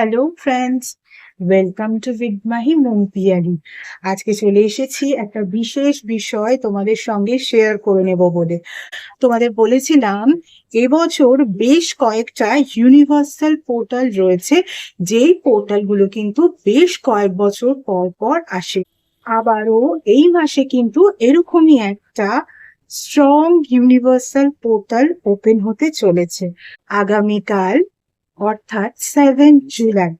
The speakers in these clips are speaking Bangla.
Hello friends welcome to with Mahi মমপিয়ারি আজকে চলে এসেছি একটা বিশেষ বিষয় তোমাদের সঙ্গে শেয়ার করে নেব বলে। তোমাদের বলেছিলাম, এবছর বেশ কয়েকটা ইউনিভার্সাল পোর্টাল রয়েছে, যেই পোর্টালগুলো কিন্তু বেশ কয়েক বছর পর পর আসে। আবারও এই মাসে কিন্তু এরকমই একটা স্ট্রং ইউনিভার্সাল পোর্টাল ওপেন হতে চলেছে। আগামীকাল অর্থাৎ seven July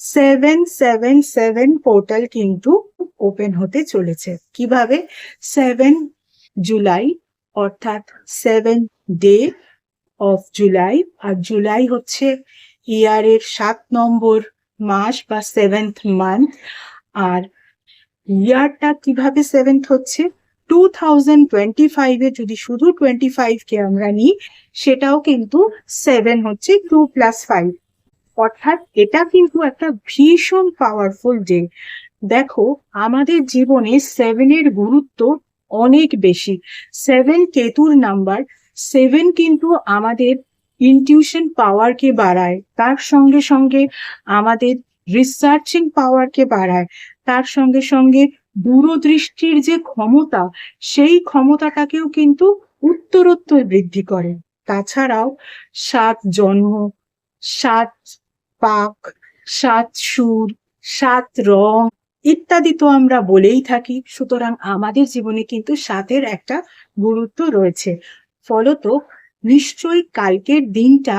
seven seven seven portal কিন্তু ওপেন হতে চলেছে। কীভাবে? সেভেন জুলাই, অর্থাৎ সেভেন ডে অফ জুলাই। আর জুলাই হচ্ছে ইয়ারের সাত নম্বর মাস বা সেভেন্থ মান্থ আর ইয়ারটা কীভাবে সেভেন্থ হচ্ছে? টু থাউজেন্ড টোয়েন্টি ফাইভে যদি শুধু টোয়েন্টি ফাইভকে আমরা নিই, সেটাও কিন্তু সেভেন হচ্ছে টু প্লাস ফাইভ অর্থাৎ এটা কিন্তু একটা ভীষণ পাওয়ারফুল ডে দেখো, আমাদের জীবনে সেভেনের গুরুত্ব অনেক বেশি। সেভেন কেতুর নাম্বার সেভেন কিন্তু আমাদের ইনটিউশন পাওয়ারকে বাড়ায়। তার সঙ্গে সঙ্গে আমাদের রিসার্চিং পাওয়ারকে বাড়ায়, তার সঙ্গে সঙ্গে দূরদৃষ্টির যে ক্ষমতা, সেই ক্ষমতাটাকেও কিন্তু উত্তরোত্তর বৃদ্ধি করে। তাছাড়াও সাত জন্ম, সাত পাক, সাত সুর, সাত রং ইত্যাদি তো আমরা বলেই থাকি, সুতরাং আমাদের জীবনে কিন্তু সাতের একটা গুরুত্ব রয়েছে। ফলত নিশ্চয়ই কালকের দিনটা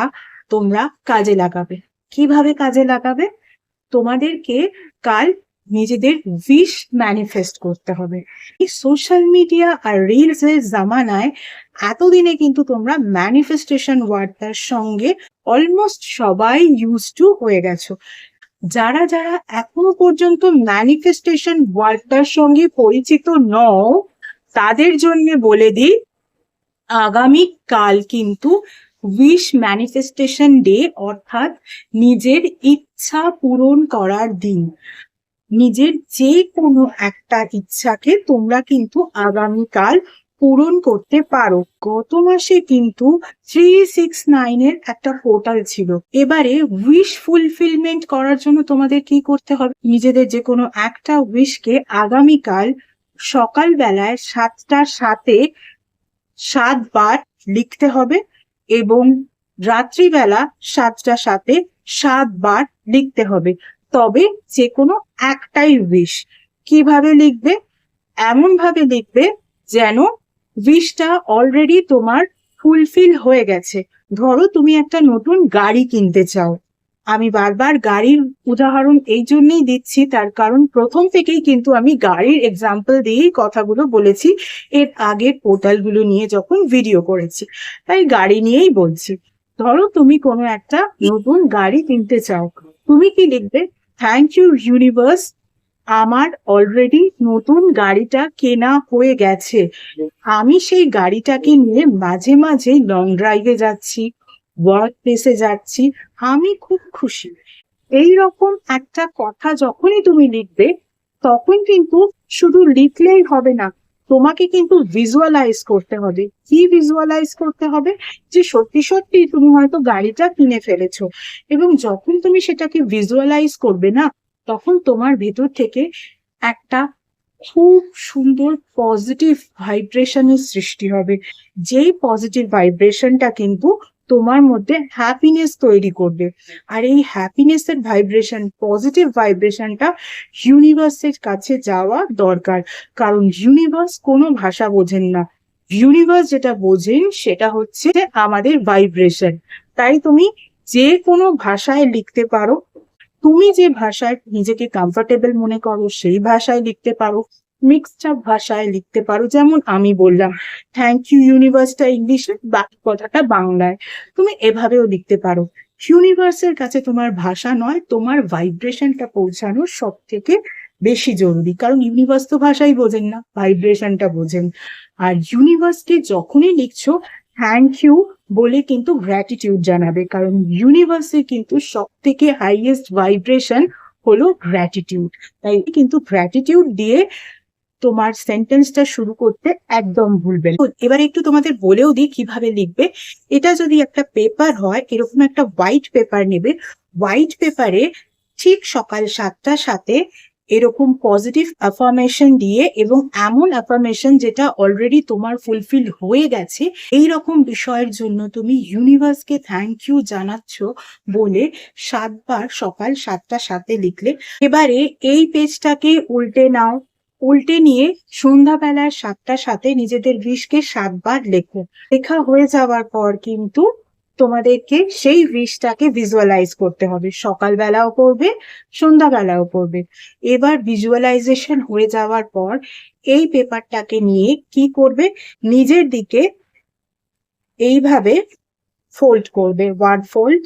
তোমরা কাজে লাগাবে। কীভাবে কাজে লাগাবে? তোমাদেরকে কাল নিজেদের উইশ ম্যানিফেস্ট করতে হবে। এই সোশ্যাল মিডিয়া আর রিলস এর জামানায় এতদিনে কিন্তু তোমরা ম্যানিফেস্টেশন ওয়ার্ডটার সঙ্গে অলমোস্ট সবাই ইউজ টু হয়ে গেছো। যারা যারা এখনও পর্যন্ত ম্যানিফেস্টেশন ওয়ার্ডটার সঙ্গে পরিচিত নও, তাদের জন্য বলে দিই আগামী কাল কিন্তু উইশ ম্যানিফেস্টেশন ডে অর্থাৎ নিজের ইচ্ছা পূরণ করার দিন। নিজের যে কোনো একটা ইচ্ছাকে তোমরা কিন্তু আগামীকাল পূরণ করতে পারো। গত মাসে কিন্তু থ্রি সিক্স নাইনের একটা পোর্টাল ছিল। এবারে উইশ ফুলফিলমেন্ট করার জন্য তোমাদের কি করতে হবে? নিজেদের যে কোনো একটা উইশকে আগামীকাল সকালবেলায় সাতটার সাথে সাতবার লিখতে হবে। এবং রাত্রিবেলা সাতটা সাথে সাতবার লিখতে হবে। তবে যে কোনো একটাই উইশ কীভাবে লিখবে? এমন ভাবে লিখবে যেন উইশটা অলরেডি তোমার ফুলফিল হয়ে গেছে। ধরো তুমি একটা নতুন গাড়ি কিনতে চাও। আমি বারবার গাড়ির উদাহরণ এই জন্যই দিচ্ছি, তার কারণ প্রথম থেকেই কিন্তু আমি গাড়ির এক্সাম্পল দিয়েই কথাগুলো বলেছি, এর আগে পোর্টালগুলো নিয়ে যখন ভিডিও করেছি। তাই গাড়ি নিয়েই বলছি। ধরো তুমি কোনো একটা নতুন গাড়ি কিনতে চাও। তুমি কি লিখবে থ্যাংক ইউ ইউনিভার্স আমার অলরেডি নতুন গাড়িটা কেনা হয়ে গেছে। আমি সেই গাড়িটাকে নিয়ে মাঝে মাঝে লং ড্রাইভে যাচ্ছি। ওয়ার্ক প্লেসে যাচ্ছি, আমি খুব খুশি। এই রকম একটা কথা যখনই তুমি লিখবে, তখন কিন্তু শুধু লিখলেই হবে না, তোমাকে কিন্তু ভিজুয়ালাইজ করতে হবে। কি ভিজুয়ালাইজ করতে হবে? যে সত্যি সত্যি তুমি হয়তো গাড়িটা কিনে ফেলেছো এবং যখন তুমি সেটাকে ভিজুয়ালাইজ করবে না, তখন তোমার ভেতর থেকে একটা খুব সুন্দর পজিটিভ ভাইব্রেশনের সৃষ্টি হবে। যেই পজিটিভ ভাইব্রেশনটা কিন্তু তোমার মধ্যে হ্যাপিনেস তৈরি করবে। আর এই হ্যাপিনেসের ভাইব্রেশন পজিটিভ ভাইব্রেশনটা ইউনিভার্সের কাছে যাওয়া দরকার। কারণ ইউনিভার্স কোনো ভাষা বোঝেন না। ইউনিভার্স যেটা বোঝেন সেটা হচ্ছে আমাদের ভাইব্রেশন তাই তুমি যে কোনো ভাষায় লিখতে পারো। তুমি যে ভাষায় নিজেকে কমফর্টেবল মনে করো, সেই ভাষায় লিখতে পারো। মিক্সড ভাষায় লিখতে পারো, যেমন আমি বললাম থ্যাংক ইউ ইউনিভার্সটা ইংলিশে বাকি কথাটা বাংলায়। তুমি এভাবেও লিখতে পারো। ইউনিভার্সের কাছে তোমার ভাষা নয়, তোমার ভাইব্রেশনটা পৌঁছানো সব থেকে বেশি জরুরি। কারণ ইউনিভার্স তো ভাষাই বোঝেন না ভাইব্রেশনটা বোঝেন। আর ইউনিভার্সকে যখনই লিখছো থ্যাংক ইউ বলে কিন্তু গ্র্যাটিটিউড জানাবে। কারণ ইউনিভার্সে কিন্তু সব থেকে হাইয়েস্ট ভাইব্রেশন হলো গ্র্যাটিটিউড তাই কিন্তু গ্র্যাটিটিউড দিয়ে তোমার সেন্টেন্সটা শুরু করতে একদম ভুলবে এবার একটু তোমাদের বলেও দিই কীভাবে লিখবে। এটা যদি একটা পেপার হয়, এরকম একটা হোয়াইট পেপার নেবে। হোয়াইট পেপারে ঠিক সকাল সাতটার সাথে এরকম পজিটিভ অ্যাফার্মেশন দিয়ে এবং এমন অ্যাফার্মেশন যেটা অলরেডি তোমার ফুলফিল হয়ে গেছে এই রকম বিষয়ের জন্য তুমি ইউনিভার্সকে থ্যাংক ইউ জানাচ্ছ বলে সাতবার সকাল সাতটার সাথে লিখলে, এবারে এই পেজটাকে উল্টে নাও। উল্টে নিয়ে সন্ধ্যাবেলার সাতটার সাথে নিজেদের বিষকে সাতবার লেখো। লেখা হয়ে যাওয়ার পর কিন্তু তোমাদেরকে সেই উইশটাকে ভিজুয়ালাইজ করতে হবে। সকালবেলাও করবে সন্ধ্যাবেলাও করবে এবার ভিজুয়ালাইজেশন হয়ে যাওয়ার পর এই পেপারটাকে নিয়ে কি করবে? নিজের দিকে এইভাবে ফোল্ড করবে। ওয়ান ফোল্ড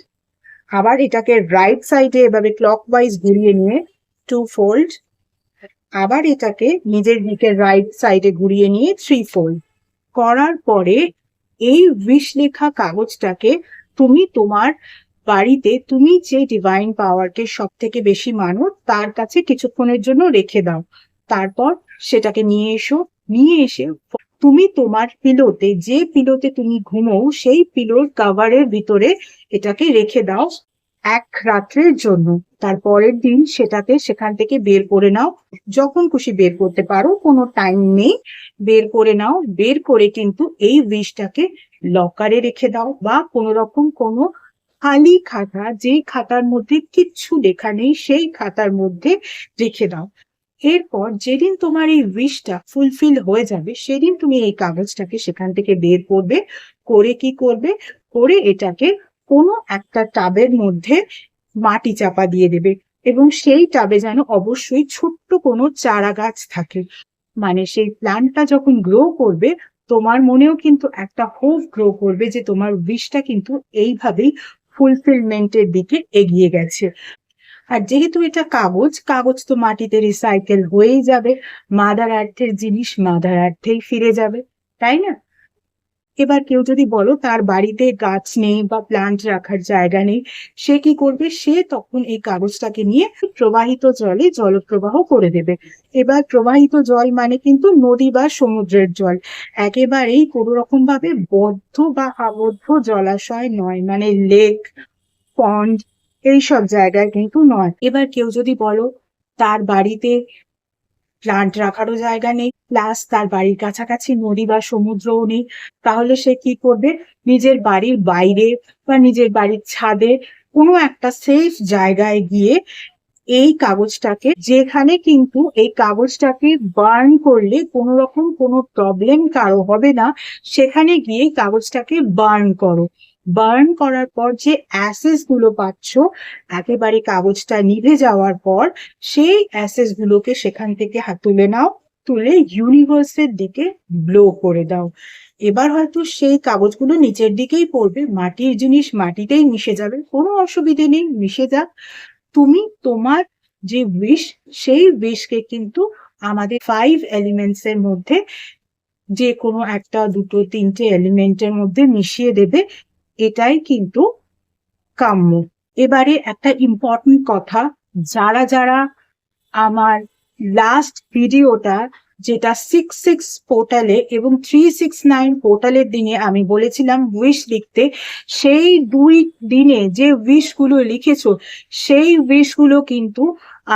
আবার এটাকে রাইট সাইডে এভাবে ক্লকওয়াইজ ঘুরিয়ে নিয়ে টু ফোল্ড আবার এটাকে নিজের দিকে রাইট সাইডে ঘুরিয়ে নিয়ে থ্রি ফোল্ড করার পরে এই উইশ লেখা কাগজটাকে তুমি তোমার বাড়িতে, তুমি যে ডিভাইন পাওয়ারকে সব থেকে বেশি মানো, তার কাছে কিছুক্ষণের জন্য রেখে দাও। তারপর সেটাকে নিয়ে এসো। নিয়ে এসে তুমি তোমার পিলোতে যে পিলোতে তুমি ঘুমো, সেই পিলোর কাভারের ভিতরে এটাকে রেখে দাও। এক রাত্রের জন্য। তারপরের দিন সেটাকে সেখান থেকে বের করে নাও। যখন খুশি বের করতে পারো, কোনো টাইম নেই। বের করে নাও। বের করে কিন্তু এই উইশটাকে লকারে রেখে দাও বা কোনো রকম কোনো খালি খাতা, যেই খাতার মধ্যে কিচ্ছু লেখা নেই, সেই খাতার মধ্যে রেখে দাও। এরপর যেদিন তোমার এই উইশটা ফুলফিল হয়ে যাবে, সেদিন তুমি এই কাগজটাকে সেখান থেকে বের করবে। করে কি করবে? করে এটাকে কোনো একটা টাবের মধ্যে মাটি চাপা দিয়ে দেবে এবং সেই টাবে যেন অবশ্যই ছোট্ট কোনো চারা গাছ থাকে। মানে সেই প্ল্যান্টটা যখন গ্রো করবে, তোমার মনেও কিন্তু একটা হোপ গ্রো করবে যে তোমার উইশটা কিন্তু এইভাবেই ফুলফিলমেন্টের দিকে এগিয়ে গেছে। আর যেহেতু এটা কাগজ কাগজ তো মাটিতে রিসাইকেল হয়েই যাবে। মাদার আর্থের জিনিস মাদার আর্থেই ফিরে যাবে, তাই না? এবার কেউ যদি বলো তার বাড়িতে গাছ নেই বা প্লান্ট রাখার জায়গা নেই, সে কি করবে? সে তখন এই কাগজটাকে নিয়ে প্রবাহিত জলে জলপ্রবাহ করে দেবে। এবার প্রবাহিত জল মানে কিন্তু নদী বা সমুদ্রের জল। একেবারেই কোনো রকম ভাবে বদ্ধ বা আবদ্ধ জলাশয় নয় মানে লেক পন্ড এইসব জায়গায় কিন্তু নয়। এবার কেউ যদি বলো তার বাড়িতে প্লান্ট রাখারও জায়গা নেই প্লাস তার বাড়ির কাছাকাছি নদী বা সমুদ্রও নেই। তাহলে সে কি করবে? নিজের বাড়ির বাইরে বা নিজের বাড়ির ছাদে কোনো একটা সেফ জায়গায় গিয়ে এই কাগজটাকে, যেখানে কিন্তু এই কাগজটাকে বার্ন করলে কোনো রকম কোনো প্রবলেম কারও হবে না, সেখানে গিয়ে কাগজটাকে বার্ন করো। বার্ন করার পর যে অ্যাসেসগুলো পাচ্ছ, একেবারে কাগজটা নিভে যাওয়ার পর সেই অ্যাসেস গুলোকে সেখান থেকে হাত তুলে নাও, তুলে ইউনিভার্সের দিকে ব্লো করে দাও। এবার হয়তো সেই কাগজগুলো নিচের দিকেই পড়বে, মাটির জিনিস মাটিতেই মিশে যাবে, কোনো অসুবিধে নেই, মিশে যাক। তুমি তোমার যে উইশ সেই উইশকে কিন্তু আমাদের ফাইভ এলিমেন্টস এর মধ্যে যে কোনো একটা, দুটো, তিনটে এলিমেন্টের মধ্যে মিশিয়ে দেবে এটাই কিন্তু কাম্য। এবারে একটা ইম্পর্টেন্ট কথা, যারা যারা আমার লাস্ট ভিডিওটা যেটা সিক্স সিক্স পোর্টালে এবং থ্রি সিক্স নাইন পোর্টালের দিনে আমি বলেছিলাম উইশ লিখতে, সেই দুই দিনে যে উইশগুলো লিখেছো, সেই উইশগুলো কিন্তু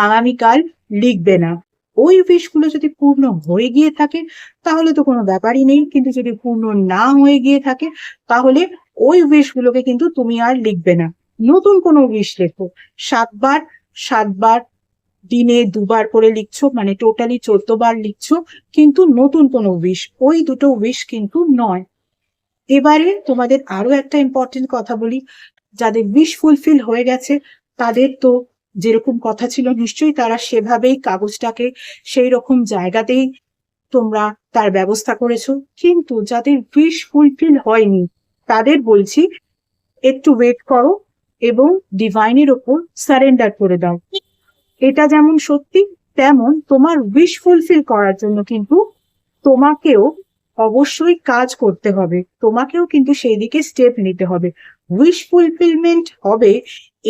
আগামীকাল লিখবে না। ওই উইশগুলো যদি পূর্ণ হয়ে গিয়ে থাকে, তাহলে তো কোনো ব্যাপারই নেই। কিন্তু যদি পূর্ণ না হয়ে গিয়ে থাকে, তাহলে ওই উইশগুলোকে কিন্তু তুমি আর লিখবে না। নতুন কোনো উইশ লেখো। সাতবার সাতবার দিনে দুবার করে লিখছো মানে টোটালি চোদ্দ বার লিখছো, কিন্তু নতুন কোনো উইশ ওই দুটো উইশ কিন্তু নয়। এবারে তোমাদের আরও একটা ইম্পর্টেন্ট কথা বলি। যাদের উইশ ফুলফিল হয়ে গেছে, তাদের তো যেরকম কথা ছিল, নিশ্চয়ই তারা সেভাবেই কাগজটাকে সেই রকম জায়গাতেই তোমরা তার ব্যবস্থা করেছ। কিন্তু যাদের উইশ ফুলফিল হয়নি তাদের বলছি, একটু ওয়েট করো এবং ডিভাইনের ওপর সারেন্ডার করে দাও। এটা যেমন সত্যি, তেমন তোমার উইশ ফুলফিল করার জন্য কিন্তু তোমাকেও অবশ্যই কাজ করতে হবে। তোমাকেও কিন্তু সেই দিকে স্টেপ নিতে হবে। উইশ ফুলফিলমেন্ট হবে,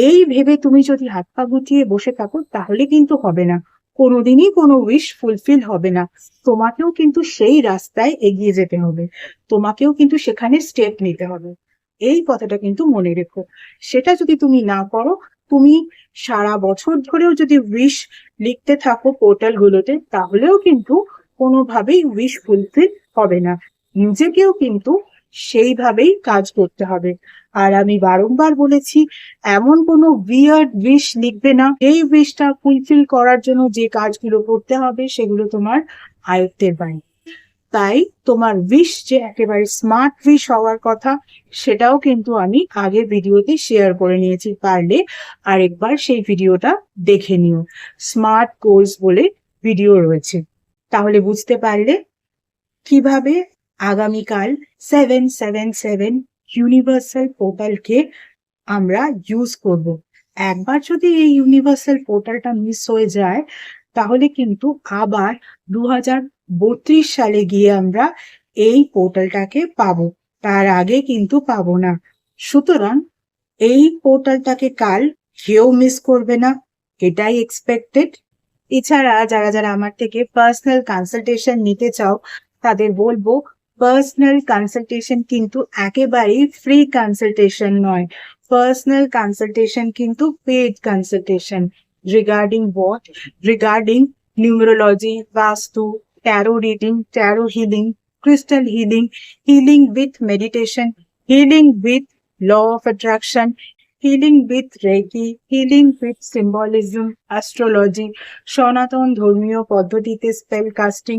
এই ভেবে তুমি যদি হাত পা গুটিয়ে বসে থাকো, তাহলে কিন্তু হবে না। কোনোদিনই কোনো উইশ ফুলফিল হবে না। তোমাকেও কিন্তু সেই রাস্তায় এগিয়ে যেতে হবে। তোমাকেও কিন্তু সেখানে স্টেপ নিতে হবে। এই কথাটা কিন্তু মনে রেখো। সেটা যদি তুমি না করো, তুমি সারা বছর ধরেও যদি উইশ লিখতে থাকো পোর্টাল গুলোতে, তাহলেও কিন্তু কোনোভাবেই উইশ ফুলফিল হবে না। নিজেকেও কিন্তু সেইভাবেই কাজ করতে হবে। আর আমি বারংবার বলেছি, এমন কোনো উইয়ার্ড উইশ লিখবে না। এই উইশটা ফুলফিল করার জন্য যে কাজগুলো করতে হবে সেগুলো তোমার আয়ত্তের বাইরে তাই তোমার উইশ যে একেবারে স্মার্ট উইশ হওয়ার কথা, সেটাও কিন্তু আমি আগের ভিডিওতে শেয়ার করে নিয়েছি। পারলে আরেকবার সেই ভিডিওটা দেখে নিও। স্মার্ট কোর্স বলে ভিডিও রয়েছে। তাহলে বুঝতে পারলে কীভাবে আগামীকাল সেভেন সেভেন সেভেন ইউনিভার্সাল পোর্টালকে আমরা ইউজ করব। একবার যদি এই ইউনিভার্সাল পোর্টালটা মিস হয়ে যায়, তাহলে কিন্তু আবার দু হাজার বত্রিশ সালে গিয়ে আমরা এই পোর্টালটাকে পাবো। তার আগে কিন্তু পাবো না। সুতরাং এই পোর্টালটাকে কাল কেউ মিস করবে না। এটাই এক্সপেক্টেড এছাড়া যারা যারা আমার থেকে পার্সোনাল কনসালটেশন নিতে চাও, তাদের বলব পার্সোনাল কনসালটেশন কিন্তু একেবারেই ফ্রি কনসালটেশন নয় পার্সোনাল কনসালটেশন কিন্তু paid consultation regarding what regarding numerology vastu tarot reading tarot healing crystal healing, healing with meditation, healing with law of attraction, healing with Reiki, healing with symbolism, astrology, সনাতন ধর্মীয় পদ্ধতিতে স্পেল কাস্টিং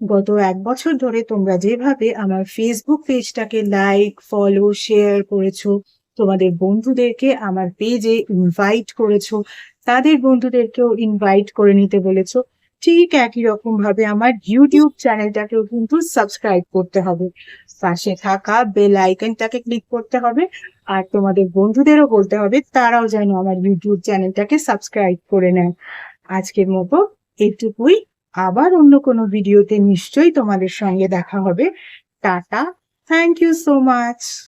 গত এক বছর ধরে তোমরা যেভাবে আমার ফেসবুক পেজটাকে লাইক ফলো শেয়ার করেছ, তোমাদের বন্ধুদেরকে আমার পেজে ইনভাইট করেছ, তাদের বন্ধুদেরকেও ইনভাইট করে নিতে বলেছ, ঠিক একই রকম ভাবে আমার ইউটিউব চ্যানেলটাকেও কিন্তু সাবস্ক্রাইব করতে হবে। পাশে থাকা বেল আইকনটাকে ক্লিক করতে হবে, আর তোমাদের বন্ধুদেরও বলতে হবে, তারাও যেন আমার ইউটিউব চ্যানেলটাকে সাবস্ক্রাইব করে নেয়। আজকের মতো এইটুকুই আবার অন্য কোনো ভিডিওতে নিশ্চয়ই তোমাদের সঙ্গে দেখা হবে। Tata. Thank you so much